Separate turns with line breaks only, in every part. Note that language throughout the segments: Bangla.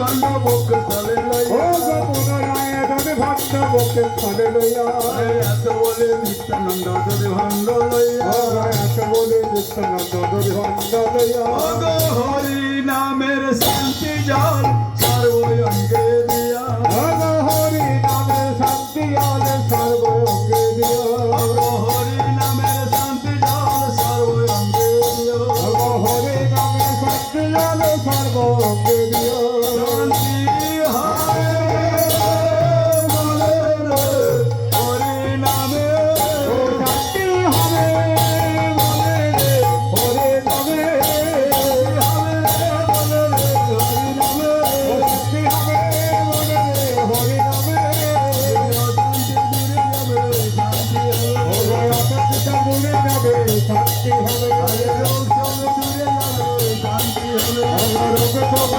ভাণ্ড বুকে লইয়া
ও
লইয়া
গোপনায় ধরে ভান্ডা বকে তলে লইয়া
এত বলে নিত্যানন্দ যদি ভাণ্ড লইয়া
এত বলে নিত্যানন্দ ধরে ভক্ত লইয়া
হরি নামের শান্তি জল সর্বঙ্গে দিয়া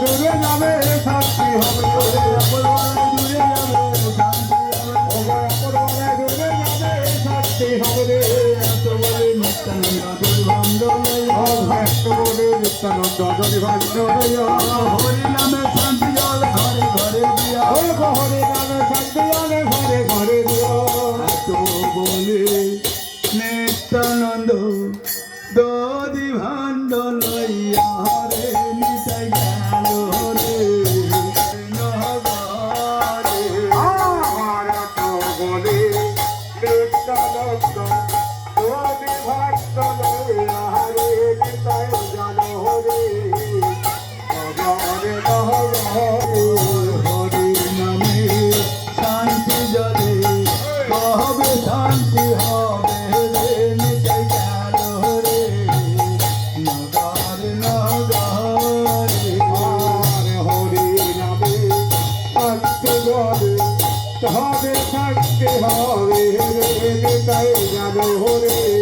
দূরে যাবে শান্তি হবে। ও গয়া পরমানে দূরে যাবে শান্তি হবে রে ও ভক্ত বলে নিত্যানন্দ যদি ভাগ্য গহরে নামে শান্তি তবে থাকতে হবে। তাই জানো হরে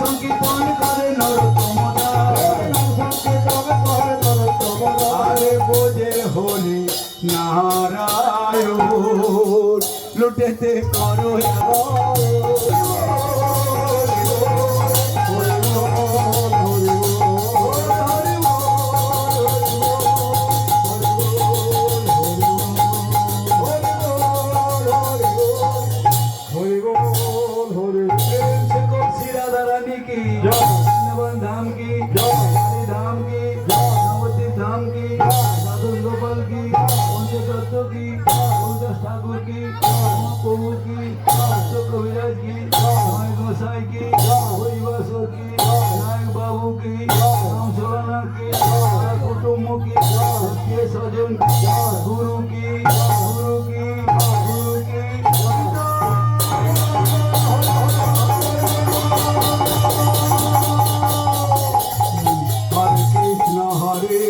সংকীর্তন করে নারায়ণ লুটেতে করো রাধারানী কি বৃন্দাবন ধাম কি হরি ধাম কি নবদ্বীপ ধাম কি সাধু গোপাল কি পঞ্চতত্ত্ব কি পঞ্চাশ ঠাকুর কি প্রভু কি কবিরাজ কি নয় গোসাই কি হরিবাসর কি নায়ক বাবু কি রাম সোলানা কি কুটুম্ব কি আত্মীয় স্বজন কি গুরু কি